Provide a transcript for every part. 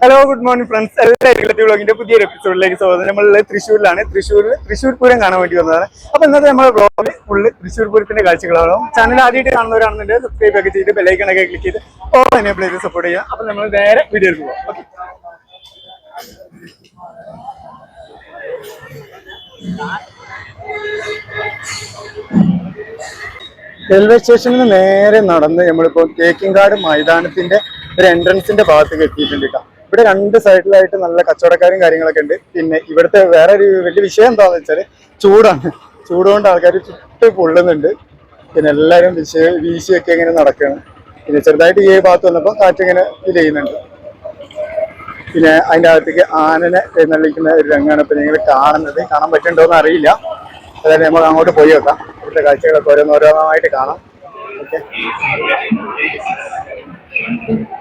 Hello good morning friends എല്ലാവരും ഇല്ലത്തി പുതിയൊരു എപ്പിസോഡിലേക്ക് സ്വാഗതം. നമ്മൾ തൃശ്ശൂരിലാണ്. തൃശ്ശൂരിൽ തൃശ്ശൂർ പൂരം കാണാൻ വേണ്ടി വന്നതാണ്. അപ്പൊ ഇന്നത്തെ നമ്മുടെ ബ്ലോഗിൽ ഫുള്ള് തൃശ്ശൂർ പൂരത്തിന്റെ കാഴ്ചകളാണ്. ചാനൽ ആദ്യമായിട്ട് കാണുന്നവരാണെന്നുണ്ടെങ്കിൽ സബ്സ്ക്രൈബ് ഒക്കെ ചെയ്ത് ബെല്ലൈക്കണൊക്കെ ക്ലിക്ക് ചെയ്ത് ഓൾ എനേബിൾ ചെയ്ത് സപ്പോർട്ട് ചെയ്യാം അപ്പൊ നമ്മൾ നേരെ വീഡിയോയിൽ പോകാം റെയിൽവേ സ്റ്റേഷനിൽ നിന്ന് നേരെ നടന്ന് നമ്മളിപ്പോ തേക്കിൻകാട് മൈതാനത്തിന്റെ ഒരു എൻട്രൻസിന്റെ ഭാഗത്തേക്ക് എത്തിയിട്ടുണ്ട് കേട്ടോ. ഇവിടെ രണ്ട് സൈഡിലായിട്ട് നല്ല കച്ചവടക്കാരും കാര്യങ്ങളൊക്കെ ഉണ്ട്. പിന്നെ ഇവിടുത്തെ വേറെ ഒരു വലിയ വിഷയം എന്താണെന്ന് വെച്ചാൽ ചൂടാണ്. ചൂടുകൊണ്ട് ആൾക്കാർ ചുറ്റി പൊള്ളുന്നുണ്ട്. പിന്നെ എല്ലാവരും വിശ വീശിയൊക്കെ ഇങ്ങനെ നടക്കുകയാണ് പിന്നെ ചെറുതായിട്ട് ഈ ഭാഗത്ത് വന്നപ്പോൾ കാറ്റിങ്ങനെ ഫീൽ ചെയ്യുന്നുണ്ട് പിന്നെ അതിന്റെ അകത്തേക്ക് ആനനെ എഴുന്നള്ളിക്കുന്ന ഒരു രംഗമാണ് ഇപ്പം നിങ്ങൾ കാണുന്നത്. കാണാൻ പറ്റുന്നുണ്ടോ എന്ന് അറിയില്ല. അതായത് നമ്മൾ അങ്ങോട്ട് പോയി വെക്കാം ഇവിടുത്തെ കാഴ്ചകളൊക്കെ ഓരോന്നോരോന്നായിട്ട് കാണാം. ഓക്കെ.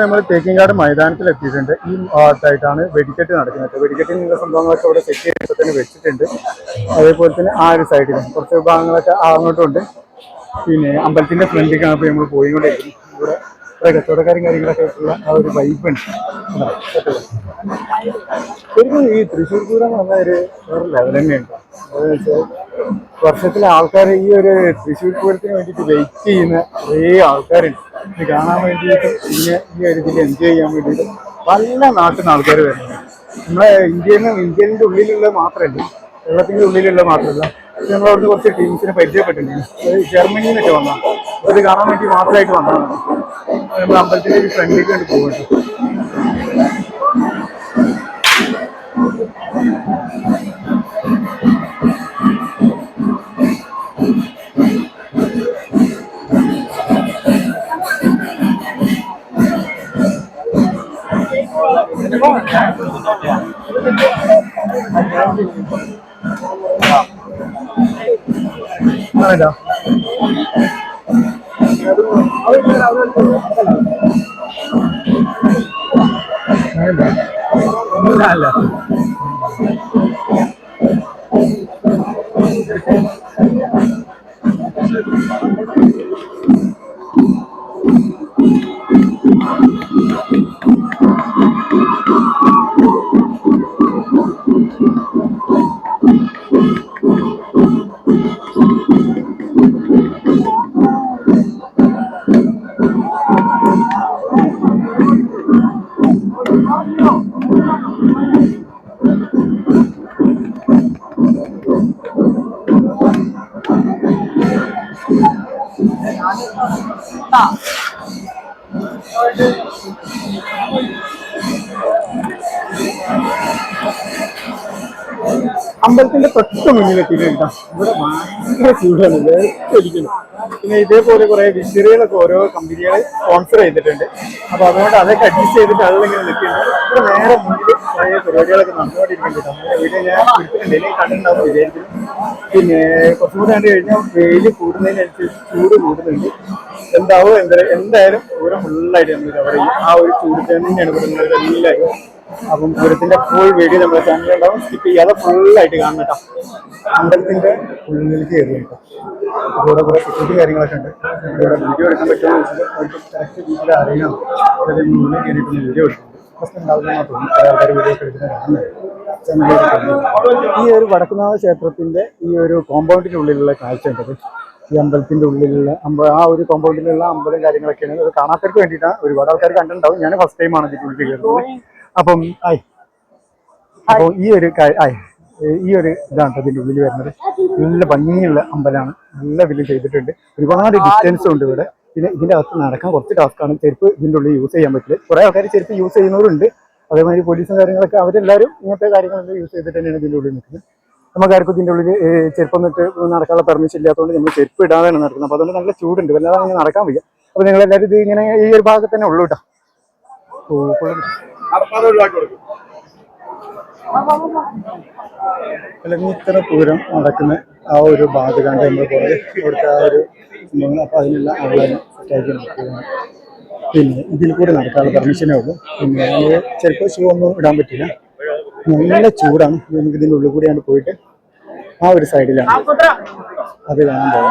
നമ്മൾ തേക്കിങ്ങാട് മൈതാനത്തിൽ എത്തിയിട്ടുണ്ട് ഈ ഭാഗത്തായിട്ടാണ് വെടിക്കെട്ട് നടക്കുന്നത്. വെടിക്കെട്ടിനുള്ള സംഭവങ്ങളൊക്കെ ഇവിടെ സെറ്റ് ചെയ്ത് തന്നെ വെച്ചിട്ടുണ്ട്. അതേപോലെ തന്നെ ആ ഒരു സൈഡിൽ കുറച്ച് ഭാഗങ്ങളൊക്കെ അങ്ങോട്ടുണ്ട് പിന്നെ അമ്പലത്തിന്റെ ഫ്രണ്ടിലേക്കാണ് ഇപ്പൊ നമ്മൾ പോയിക്കൊണ്ടിരിക്കുന്നത്. ഇവിടെ ഇവിടെ കച്ചവടക്കാരും കാര്യങ്ങളൊക്കെ ഉള്ള ആ ഒരു വൈബ് ഉണ്ട്. ഇതാ, ശരിക്കും ഈ തൃശ്ശൂർ പൂരം എന്ന് പറഞ്ഞ ഒരു ലെവൽ തന്നെയുണ്ട്. അതെന്ന് വെച്ചാൽ വർഷത്തിലെ ആൾക്കാർ ഈ ഒരു തൃശ്ശൂർ പൂരത്തിന് വേണ്ടിയിട്ട് വെയിറ്റ് ചെയ്യുന്ന കുറേ ആൾക്കാരുണ്ട്. ഇത് കാണാൻ വേണ്ടിയിട്ട് ഇതിനെ ഈ ഒരു ഇതിൽ എൻജോയ് ചെയ്യാൻ വേണ്ടിയിട്ട് പല നാട്ടിൽ നിന്ന് ആൾക്കാർ വരുന്നുണ്ട്. നമ്മളെ ഇന്ത്യയിൽ നിന്ന് ഇന്ത്യന്റെ ഉള്ളിലുള്ള മാത്രമല്ല കേരളത്തിന്റെ ഉള്ളിലുള്ള മാത്രമല്ല നമ്മൾ അവിടുന്ന് കുറച്ച് ടീംസിനെ പരിചയപ്പെട്ടിട്ടുണ്ട്. ജർമ്മനിയിൽ നിന്നൊക്കെ വന്നാൽ അത് കാണാൻ വേണ്ടി മാത്രമായിട്ട് വന്നതാണ്. നമ്മൾ അമ്പലത്തിന്റെ ഒരു ഫ്രണ്ടിലേക്ക് വേണ്ടി പോകുന്നുണ്ട് Ano? Ano? Ano? അമ്പലത്തിന്റെ തൊട്ട് മുന്നിലെത്തിയിട്ടുണ്ട് ഇവിടെ ഭയങ്കര ചൂടാണ്. വേറെ വേർത്തിരിക്കുന്നു പിന്നെ ഇതേപോലെ കുറെ വിഷറികളൊക്കെ ഓരോ കമ്പനികൾ സ്പോൺസർ ചെയ്തിട്ടുണ്ട്. അപ്പൊ അതുകൊണ്ട് അതൊക്കെ അഡ്ജസ്റ്റ് ചെയ്തിട്ട് അതിലിങ്ങനെ നിൽക്കുന്നുണ്ട് ഇവിടെ നേരെ മുന്നിൽ കുറെ പരിപാടികളൊക്കെ നടന്നുകൊണ്ടിരിക്കുന്നുണ്ട്. നമ്മുടെ വീഡിയോ ഞാൻ കണ്ടിട്ടുണ്ടാവും വിചാരിക്കുന്നു. പിന്നെ കുറച്ചും കൂടെ കണ്ടു കഴിഞ്ഞാൽ വെയിൽ കൂടുന്നതിനനുസരിച്ച് ചൂട് കൂടുന്നുണ്ട്. എന്താവും എന്താ എന്തായാലും ഓരോ ഫുള്ളായിട്ട് നമ്മൾ കവർ ചെയ്യും ആ ഒരു ചൂട് തന്നെയാണ് ഇവിടെ എല്ലാവരും അപ്പം പൂരത്തിന്റെ ഫുൾ വീഡിയോ നമ്മുടെ ചാനലുണ്ടാവും സ്കിപ്പ് ചെയ്യാതെ ഫുള്ളായിട്ട് കാണണം കേട്ടോ. അമ്പലത്തിന്റെ ഉള്ളിലേക്ക് കയറി കേട്ടോ. കൂടെ കുറെ സെക്യൂരിറ്റി കാര്യങ്ങളൊക്കെ ഉണ്ട്. ഇവിടെ വീഡിയോ എടുക്കാൻ പറ്റുമോ എന്ന് വെച്ചാൽ അവർക്ക് കറക്റ്റ് അറിയണം. അതിൽ മുന്നിൽ കയറിയിട്ട് വീഡിയോ എടുക്കും പ്രശ്നം ഉണ്ടാവില്ല തോന്നുന്നു ആൾക്കാർ വീഡിയോ എടുക്കുന്ന ഈ ഒരു വടക്കുന്നാഥ ക്ഷേത്രത്തിന്റെ ഈ ഒരു കോമ്പൗണ്ടിന്റെ ഉള്ളിലുള്ള കാഴ്ച ഉണ്ടത് ഈ അമ്പലത്തിന്റെ ഉള്ളിലുള്ള അമ്പ ആ ഒരു കോമ്പൗണ്ടിലുള്ള അമ്പലം കാര്യങ്ങളൊക്കെയാണ് അത് കാണാത്തവർക്ക് വേണ്ടിയിട്ടാണ് ഒരുപാട് ആൾക്കാർ കണ്ടിട്ടുണ്ടാവും. ഞാൻ ഫസ്റ്റ് ടൈമാണ് ഇതിന്റെ ഉള്ളിൽ കയറുന്നത്. അപ്പം ഐ. അപ്പോൾ ഈ ഒരു ഈ ഒരു ഇതാണ് ട്ടോ ഉള്ളിൽ വരുന്നത്. നല്ല ഭംഗിയുള്ള അമ്പലമാണ്. നല്ല വില ചെയ്തിട്ടുണ്ട്. ഒരുപാട് ഡിസ്റ്റൻസ് ഉണ്ട് ഇവിടെ. പിന്നെ ഇതിന്റെ അകത്ത് നടക്കാൻ കുറച്ച് ടാസ്ക്കാണ് ചെരുപ്പ് ഇതിന്റെ ഉള്ളിൽ യൂസ് ചെയ്യാൻ പറ്റില്ല. കുറെ ആൾക്കാർ ചെരുപ്പ് യൂസ് ചെയ്യുന്നവരുണ്ട്. അതേമാതിരി പോലീസും കാര്യങ്ങളൊക്കെ അവരെല്ലാവരും ഇങ്ങനത്തെ കാര്യങ്ങളൊക്കെ യൂസ് ചെയ്തിട്ട് തന്നെയാണ് ഇതിന്റെ ഉള്ളിൽ നിൽക്കുന്നത്. നമുക്കാർക്കും ഇതിന്റെ ഉള്ളിൽ ചെരുപ്പം നിട്ട് നടക്കാനുള്ള പെർമിഷൻ ഇല്ലാത്തതുകൊണ്ട് നമ്മൾ ചെരുപ്പ് ഇടാതെയാണ് നടക്കുന്നത് അപ്പോൾ അതുകൊണ്ട് നല്ല ചൂടുണ്ട്. വല്ലാതെ അങ്ങനെ നടക്കാൻ വയ്യ. അപ്പോൾ നിങ്ങളെല്ലാവരും ഇത് ഇങ്ങനെ ഈ ഒരു ഭാഗത്ത് തന്നെ ഉള്ളൂ കേട്ടോ ഓ, ഫുള്ള് ഇത്ര പൂരം നടക്കുന്ന ആ ഒരു ബാധ കണ്ട് നമ്മൾ കുറേ ഇവിടുത്തെ ആ ഒരു സംഭവങ്ങൾ. അപ്പോൾ അതിനുള്ള ആളുകളെ സെറ്റാക്കി നടക്കുകയാണ് പിന്നെ ഇതിൽ കൂടെ നടക്കാനുള്ള പെർമിഷനേ ഉള്ളൂ. പിന്നെ നമ്മൾ ചിലപ്പോൾ ഷൂ ഒന്നും ഇടാൻ പറ്റില്ല. നല്ല ചൂടാണ്. നമുക്ക് ഇതിന്റെ ഉള്ളിൽ കൂടെയാണ് പോയിട്ട് ആ ഒരു സൈഡിലാണ്. അത് കാണാൻ പോകാം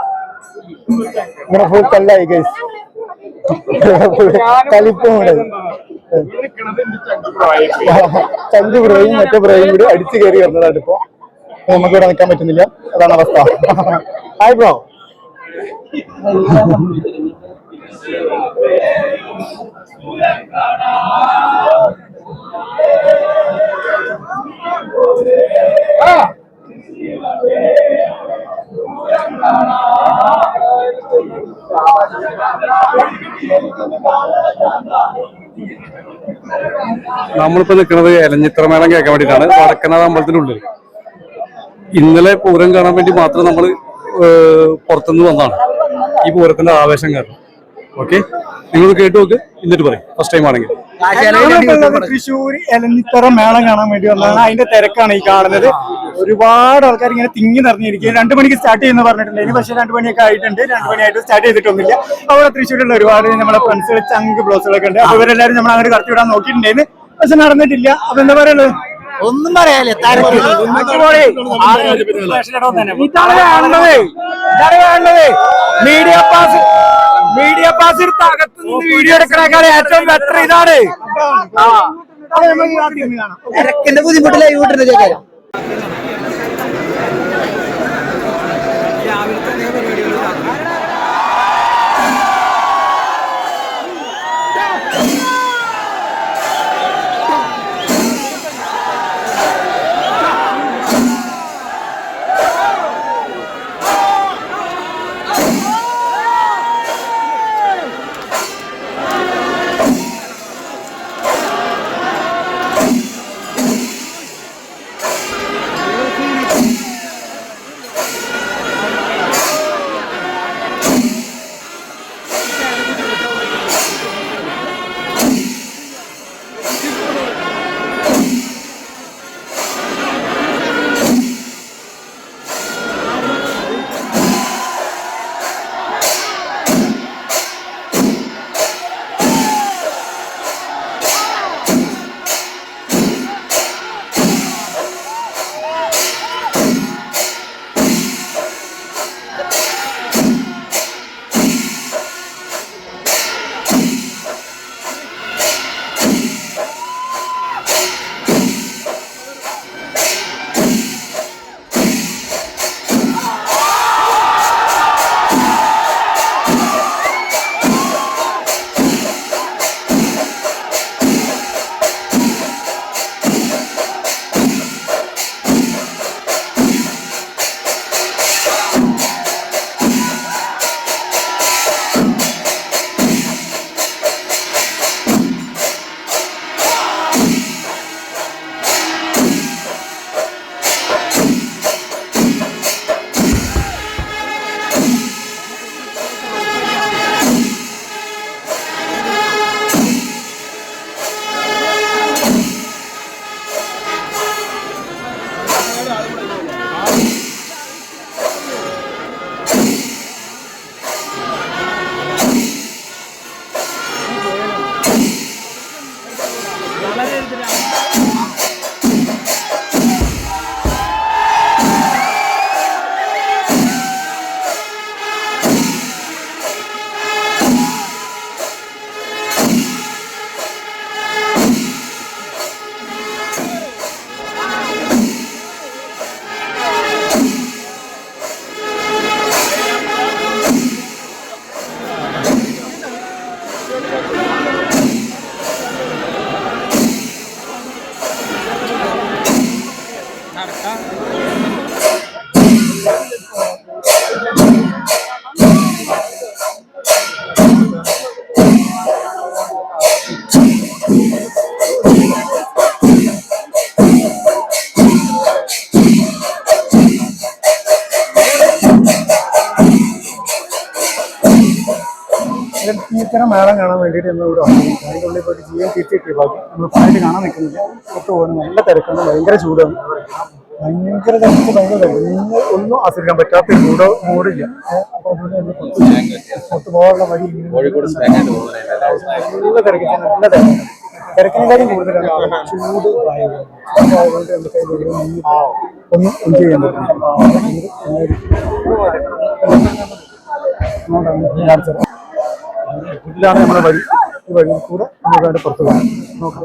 ഇവിടെ ഫുൾ കല്ലായി ഗൈസ് കളിപ്പുണ്ട് ചഞ്ചു ബ്രോയും മറ്റേ ബ്രോയും കൂടി അടിച്ചു കയറി വന്നതാണ് ഇപ്പൊ. നമുക്ക് ഇവിടെ നിൽക്കാൻ പറ്റുന്നില്ല. അതാണ് അവസ്ഥ. ഹായ് ബ്രോ നമ്മളിപ്പോ നിൽക്കുന്നത് എലഞ്ഞിത്ര മേളം കേൾക്കാൻ വേണ്ടിയിട്ടാണ്. വടക്കനാഥ അമ്പലത്തിനുള്ളിൽ ഇന്നലെ പൂരം കാണാൻ വേണ്ടി മാത്രം നമ്മൾ പുറത്തുനിന്ന് വന്നതാണ്. ഈ പൂരത്തിന്റെ ആവേശം കാരണം. ഓക്കെ? നിങ്ങൾ കേട്ടു നോക്ക്. എന്നിട്ട് പറയും. ഫസ്റ്റ് ടൈം ആണെങ്കിൽ. തൃശ്ശൂർ എലഞ്ഞിത്തറ മേളം കാണാൻ വേണ്ടി വന്നതാണ്. അതിന്റെ തിരക്കാണ് ഈ കാണുന്നത്. ഒരുപാട് ആൾക്കാർ ഇങ്ങനെ തിങ്ങി നിറഞ്ഞിരിക്കും രണ്ടു മണിക്ക് സ്റ്റാർട്ട് ചെയ്യുന്ന പറഞ്ഞിട്ടുണ്ട് ഇനി പക്ഷേ രണ്ടു മണിയൊക്കെ ആയിട്ടുണ്ട്. രണ്ടു മണിയായിട്ട് സ്റ്റാർട്ട് ചെയ്തിട്ടൊന്നുമില്ല. അവിടെ തൃശ്ശൂരിലുള്ള ഒരുപാട് നമ്മുടെ ഫ്രണ്ട്സുകൾ ചങ്ക് ബ്ലോസുകളൊക്കെ ഉണ്ട്. അപ്പൊ ഇവരെല്ലാരും നമ്മൾ അങ്ങോട്ട് കടത്തി വിടാൻ നോക്കിയിട്ടുണ്ടായിരുന്നു. പക്ഷെ നടന്നിട്ടില്ല. അപ്പൊ എന്താ പറയുള്ളത് ഒന്നും പറയാല്ലേ മീഡിയ പാസ് മീഡിയ അകത്ത് നിന്ന് വീഡിയോ എടുക്കണേക്കാൾ ഏറ്റവും ബെറ്റർ ഇതാണ്. നമുക്ക് ഈ ബുദ്ധിമുട്ടില്ല വീട്ടിൽ ചോദിക്കാം ഇത്തരം മേളം കാണാൻ വേണ്ടിയിട്ട് നമ്മൾ ഇവിടെ വന്നു അതിന്റെ ഉള്ളിൽ പോയിട്ട് ജീവൻ തിരിച്ചിട്ട് ബാക്കി നമ്മൾ പാട്ട് കാണാൻ നിൽക്കുന്നില്ല. പുറത്ത് പോകണം നല്ല തിരക്കാണ് ഭയങ്കര ചൂടാണ്. ഭയങ്കര തിരക്ക് ഭയങ്കര തിരക്ക്. ഒന്നും ആസ്വദിക്കാൻ പറ്റാത്ത ചൂടോ മൂടോ മൂടില്ല. ഏഹ് അപ്പൊ അതുകൊണ്ട് നമ്മൾ പുറത്ത് പുറത്ത് പോകാനുള്ള വഴി നല്ല തിരക്ക് നല്ല തിരക്ക്. തിരക്കിനെക്കാളും കൂടുതലാണ് ചൂട് ഭയങ്കര അപ്പൊ അതുകൊണ്ട് നമുക്ക് അതിൽ ഇവിടെ നിന്ന് ഒന്നും എൻജോയ് ചെയ്യാൻ പറ്റില്ല. ഇതിലാണ് നമ്മുടെ വഴി. ഈ വഴി കൂടെ നമുക്ക് അതിന്റെ പുറത്ത് പോകാം. നോക്കാം.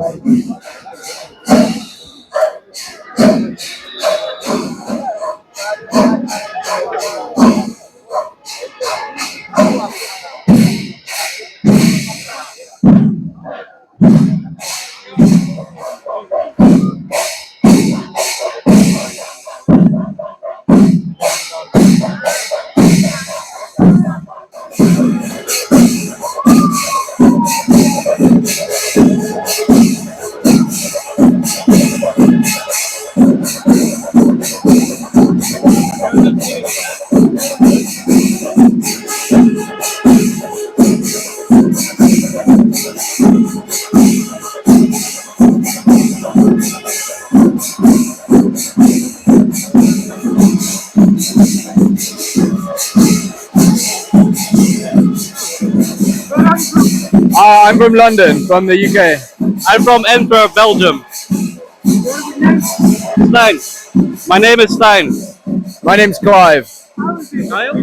Uh, I'm from London, from the UK. I'm from Edinburgh, Belgium. Stein. My name is Stein. My name's Clive. Kyle?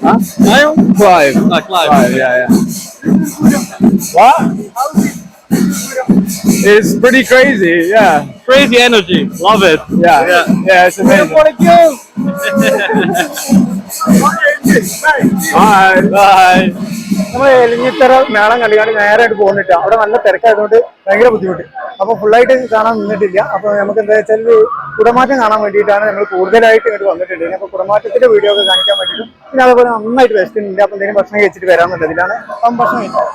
Huh? Kyle? Clive. Uh, Clive. Clive, yeah, yeah. What? It's pretty crazy, yeah. Crazy energy. Love it. Yeah, yeah, yeah it's amazing. Bye. Bye. നമ്മൾ എലിഞ്ഞിത്തറ മേളം കണ്ടുകാണ്ട് നേരായിട്ട് പോകുന്നിട്ട് അവിടെ നല്ല തിരക്കായതുകൊണ്ട് ഭയങ്കര ബുദ്ധിമുട്ട്. അപ്പൊ ഫുള്ളായിട്ട് കാണാൻ നിന്നിട്ടില്ല. അപ്പൊ നമുക്ക് എന്താ വെച്ചാൽ കുടമാറ്റം കാണാൻ വേണ്ടിയിട്ടാണ് നമ്മൾ കൂടുതലായിട്ട് ഇങ്ങോട്ട് വന്നിട്ടുണ്ട് അപ്പൊ കുടമാറ്റത്തിന്റെ വീഡിയോ ഒക്കെ കാണിക്കാൻ വേണ്ടിയിട്ടും പിന്നെ അതുപോലെ നന്നായിട്ട് വിശക്കുന്നുണ്ട്. അപ്പൊ എന്തെങ്കിലും ഭക്ഷണം കഴിച്ചിട്ട് വരാമെന്നുണ്ടതിലാണ് അപ്പം ഭക്ഷണം കഴിച്ചത്